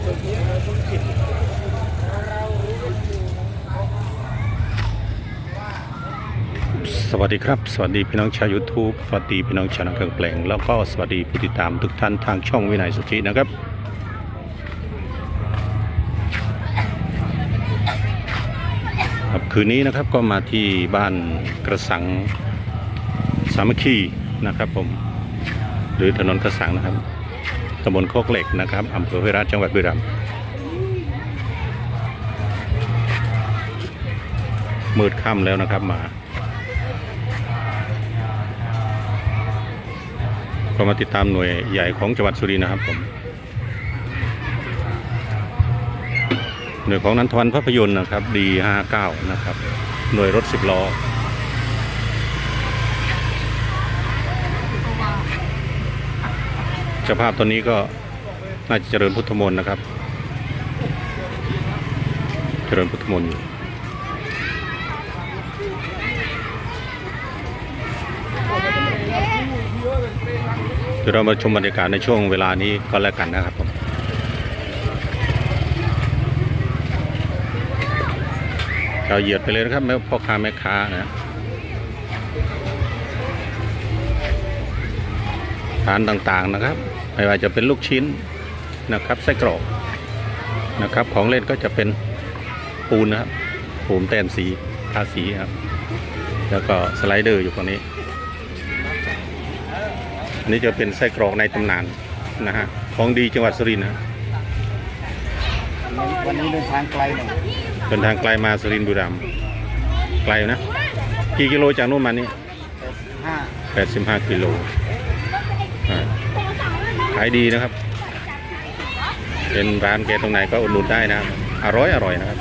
สวัสดีครับ สวัสดีพี่น้องชาว YouTube สวัสดีพี่น้องชาวนักเครื่องแปลง แล้วก็สวัสดีผู้ติดตามทุกท่านทางช่องวินัยสุทธินะครับ ครับคืนนี้นะครับก็มาที่บ้านกระสังสามัคคีนะครับผม หรือถนนกระสังนะครับ ตำบลโคกเหล็กนะครับอำเภอห้วยราชจังหวัดบุรีรัมย์มืดค่ำแล้วนะครับมา ก็มาติดตามหน่วยใหญ่ของจังหวัดสุรินทร์นะครับผม หน่วยของนันทวันภาพยนตร์นะครับ D59 นะครับ หน่วยรถ10ล้อ จ้าภาพตอนนี้ก็น่าจะเจริญพุทธมนต์นะครับ เจริญพุทธมนต์อยู่เดี๋ยวเรามาชมบรรยากาศในช่วงเวลานี้ก็แล้วกันนะครับผมเราเหยียดไปเลยนะครับแม่พ่อค้าแม่ค้านะทานต่างๆนะครับ ไม่ว่าจะเป็นลูกชิ้นนะครับไส้กรอกนะครับ ของเล่นก็จะเป็นปูนนะครับปูนแต้มสีทาสีครับ แล้วก็สไลเดอร์อยู่ตรงนี้ อันนี้จะเป็นไส้กรอกในตำนานนะฮะของดีจังหวัดสุรินทร์นะวันนี้เดินทางไกลหน่อยเดินทางไกลมาสุรินทร์บุรีรัมย์ไกลนะ กี่กิโลจากนู่นมานี่ห้า85กิโลอ่าขายดีนะครับ เป็นร้านแกตรงไหนก็อุดหนุนได้นะครับอร่อยอร่อยนะครับ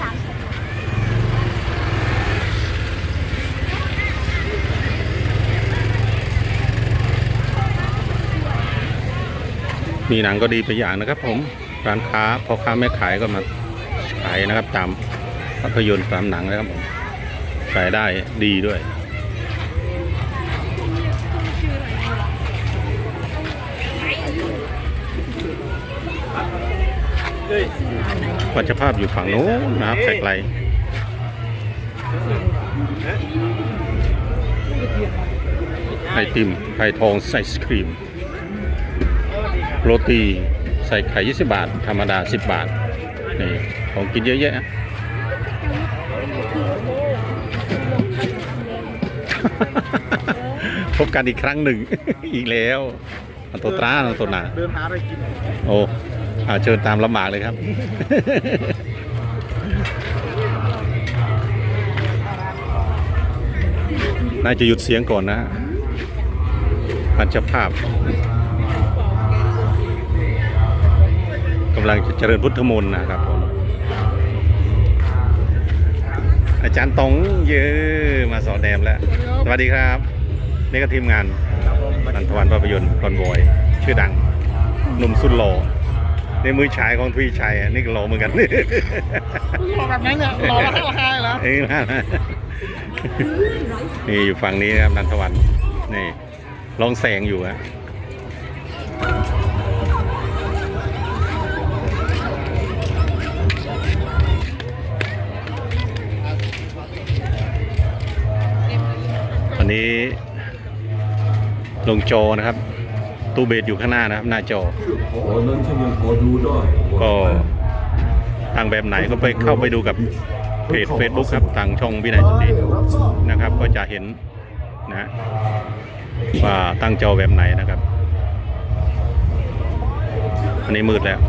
มีหนังก็ดีไปอย่างนะครับ ผมร้านค้าพ่อค้าแม่ขายก็มาขายนะครับ ตามภาพยนตร์ตามหนังนะครับผมรายได้ดีด้วย วัชภาพอยู่ฝั่งโน้นนะครับไกลๆไอติมไข่ทองไส้สครีม โรตีใส่ไข่20 บาท ธรรมดา 10 บาท นี่ของกินเยอะแยะพบกันอีกครั้งหนึ่ง อีกแล้วอันโตตราอันโตนาเดินหาอะไรกิน โอ้ อาเชิญตามลำบากเลยครับ น่าจะหยุดเสียงก่อนนะพันจภาพกำลังจะเจริญพุทธมนต์นะครับผมอาจารย์ตองเยอะมาสอนแนมแล้ว สวัสดีครับ นี่ก็ทีมงานนันทวันภาพยนตร์คอนบอย ชื่อดังหนุ่มสุดหล่อ ในมือฉายของทวีชัยอะนี่ก็หล่อเหมือนกันรอแบบนั้นเนี่ยรอราคาราคาเหรอเอ้ยนะนี่อยู่ฝั่งนี้นะครับนันทวันนี่ลองแสงอยู่ฮะวันนี้ลงโจอนะครับ ตู้เบสอยู่ข้างหน้านะครับ หน้าจออ๋อนั้นฉันยังพอดูได้ก็ทางแบบไหนก็ไปเข้าไปดูกับเพจ Facebook ครับทางช่องวินัยสุทธินะครับ ก็จะเห็นนะฮะว่าตั้งจอแบบไหนนะครับ อันนี้มืดแล้ว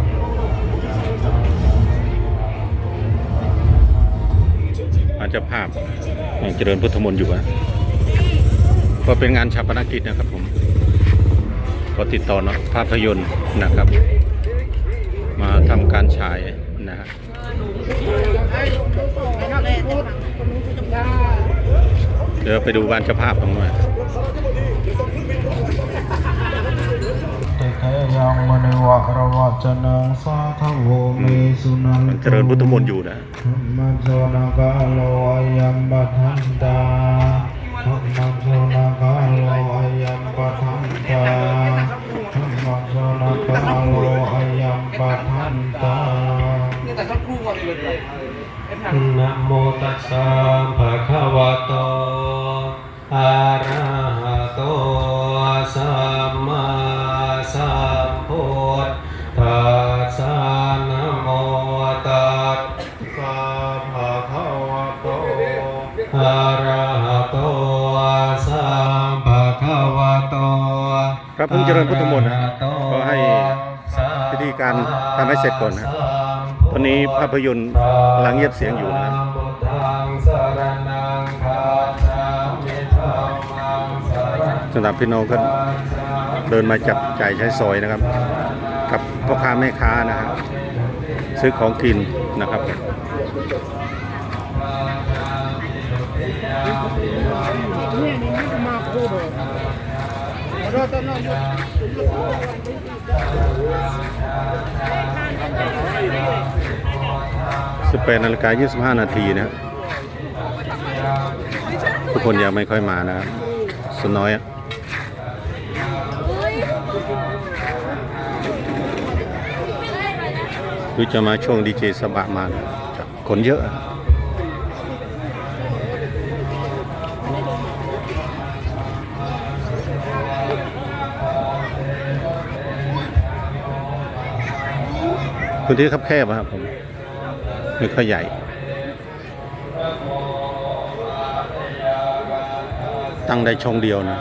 อาจจะภาพยังเจริญพุทธมนต์อยู่อะก็เป็นงานชาปนกิจนะครับผม ก็ติดต่อเนาะภาพยนตร์นะครับ มาทำการฉายนะฮะเดี๋ยวไปดูบ้านเจ้าภาพตรงนู้นติเทยังมณิวะระวะจนังสาทโวเมสุนันเจริญพุทธมนต์อยู่นะมัจโจนากาโลอายัมบัทันตามัจโจนากาโลอายัมบัทันตา นะโมตัสสะภะคะวะโตอะระหะโตสัมมาสัมพุทธัสสะนะโมตัสสะภะคะวะโตอะระหะโตสัมภะคะวะโตครับเพิ่งเจริญพุทธมนต์นะก็ให้พิธีการทำให้เสร็จก่อนนะ ตอนนี้ภาพยนตร์กำลังเงียบเสียงอยู่นะสำหรับพี่น้องก็เดินมาจับจ่ายใช้สอยนะครับ กับพ่อค้าแม่ค้านะครับ ซื้อของกินนะครับเนี่ยนี่มาคู่เลยเราตอนนั้น 18นาฬิกา25 นาทีนะทุกคนยังไม่ค่อยมานะครับส่วนน้อยอะหรือจะมาช่วงดีเจสบะมาคนเยอะอะพื้นที่คับแคบอะครับผม ไม่ค่อยใหญ่ ตั้งได้ช่องเดียวนะ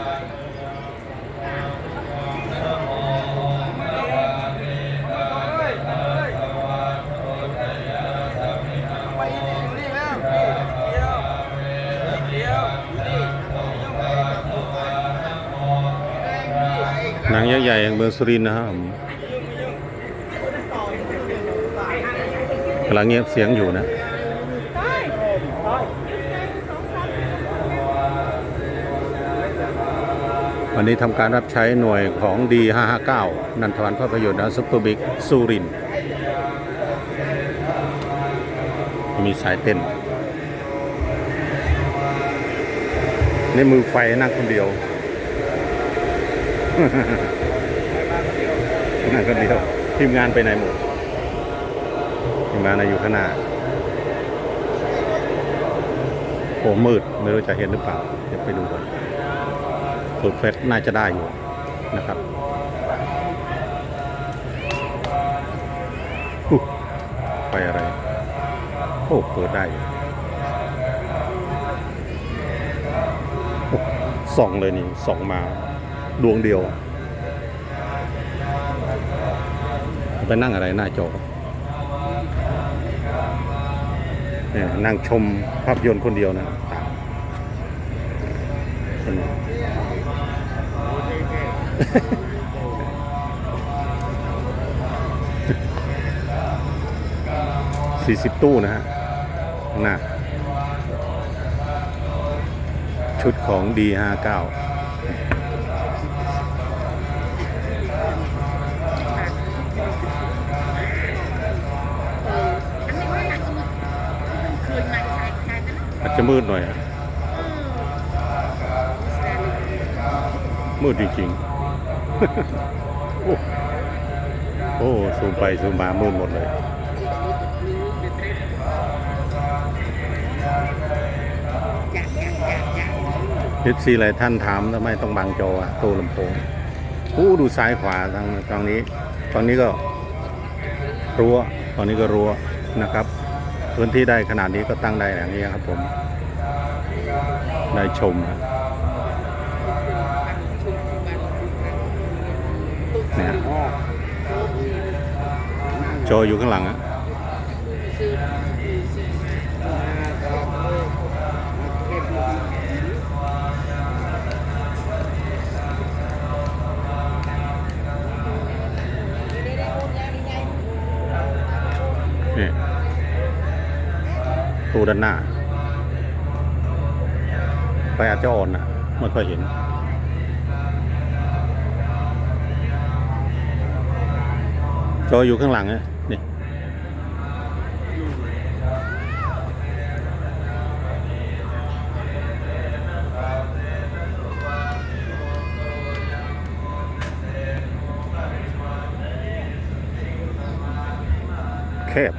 หนังยักษ์ใหญ่แห่งเมืองสุรินทร์นะครับผม กำลังเงียบเสียงอยู่นะวันนี้ทำการรับใช้หน่วยของ D559 นันทวันภาพยนตร์ซุปเปอร์บิ๊กสุริน มีสายเต้น ในมือไฟนั่งคนเดียว นั่งคนเดียว ทีมงานไปไหนหมด ทีมงานน่ะอยู่ข้างหน้าโอ้มืด ไม่รู้จะเห็นหรือเปล่า เดี๋ยวไปดูก่อนสูตรเฟสน่าจะได้อยู่นะครับไฟอะไร โอ้ เปิดได้ส่องเลยนี่ส่องมาดวงเดียว ไปนั่งอะไรหน้าจอ นั่งชมภาพยนตร์คนเดียวนะเห็นไหมสี่สิบตู้นะฮะหน้าชุดของ D59 อาจจะมืดหน่อยอะมืดจริงๆ โอ้โอ้ซูมไปซูมมามืดหมดเลย เอฟซีหลายท่านถามทำไมต้องบังจออะตู้ลำโพงอู้ดูซ้ายขวาทางตรงนี้ ตอนนี้ก็รั้วตอนนี้ก็รั้วนะครับ พื้นที่ได้ขนาดนี้ก็ตั้งได้อย่างนี้ครับผมได้ชมนะเนี่ยจออยู่ข้างหลังอะ ตูด้านหน้าไปอาจจะอ่อนนะไม่ค่อยเห็น จออยู่ข้างหลังนี่แคบ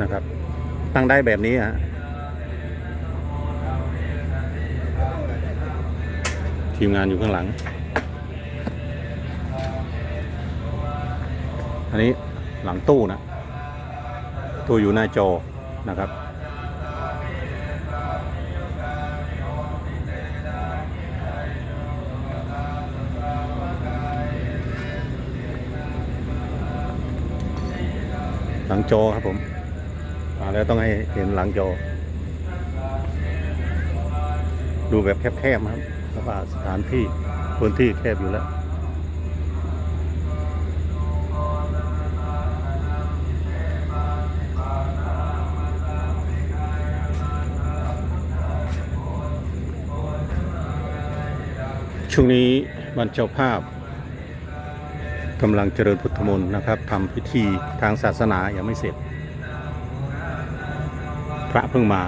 นะครับ ตั้งได้แบบนี้ฮะทีมงานอยู่ข้างหลัง อันนี้หลังตู้นะ ตู้อยู่หน้าจอนะครับ หลังจอครับผม มาแล้วต้องให้เห็นหลังจอ ดูแบบแคบๆครับเพราะว่าสถานที่พื้นที่แคบอยู่แล้วช่วงนี้วันเจ้าภาพกำลังเจริญพุทธมนต์นะครับทำพิธีทางศาสนายังไม่เสร็จ ระเพิ่งมา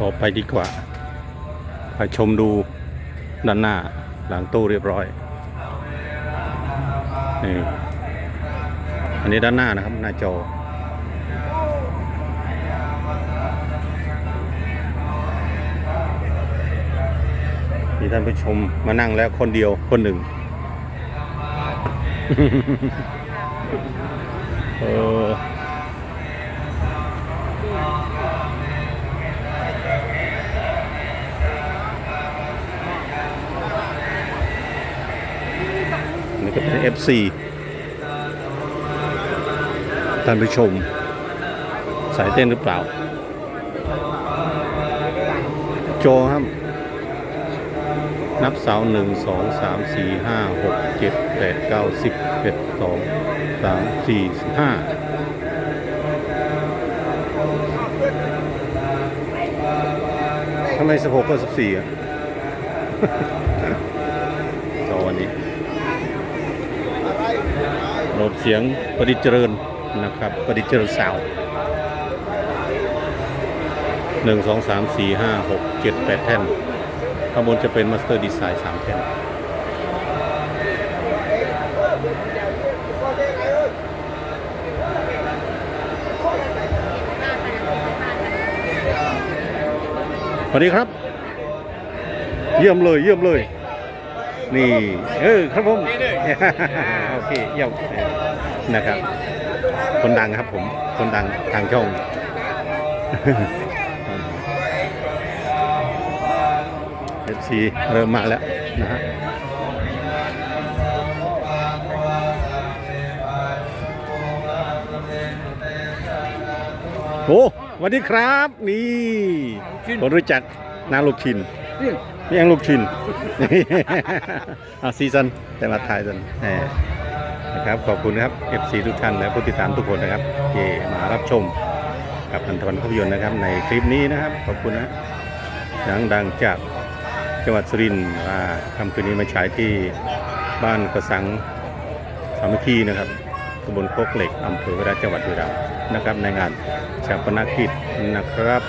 ออกไปดีกว่า ไปชมดูด้านหน้าหลังตู้เรียบร้อย นี่ อันนี้ด้านหน้านะครับ หน้าจอมีท่านผู้ชมมานั่งแล้วคนเดียวคนหนึ่ง เออนี่ก็เป็น FC ท่านผู้ชม สายเต้นหรือเปล่า โจครับ นับเสาหนึ่งสองสามสี่ห้าหกเจ็ดแปดเก้าสิบเอ็ดสองสามสี่ห้าทำไมสิบหกก็สิบสี่อะจอวันนี้โหลดเสียงประดิษฐ์เจริญนะครับประดิษฐ์เจริญสาวหนึ่งสองสามสี่ห้าหกเจ็ดแปดแท่น ข้างบนจะเป็นมาสเตอร์ดีไซน์สามแท่นสวัสดีครับ เยี่ยมเลยเยี่ยมเลย นี่ เออครับผมโอเคเยี่ยมนะครับ คนดังครับผม คนดังทางช่อง เอฟซีเริ่มมาแล้วนะฮะโอ้วัสดีครับ นี่ผมรู้จักนางลูกชินนี่ยังลูกชินเอาซีซันแต่มาถ่ายซันนะครับ ขอบคุณครับ FC ทุกท่านและผู้ติดตามทุกคนนะครับที่มารับชมกับพันธวันภาพยนตร์นะครับ ในคลิปนี้นะครับ ขอบคุณนะหนังดังจาก จังหวัดสุรินทร์ว่าทำคืนนี้มาฉายที่บ้านกระสังสามัคคีนะครับตำบลโคกเหล็กอำเภอวราจังหวัดบุรีรัมย์นะครับในงานชาปนกิจนะครับ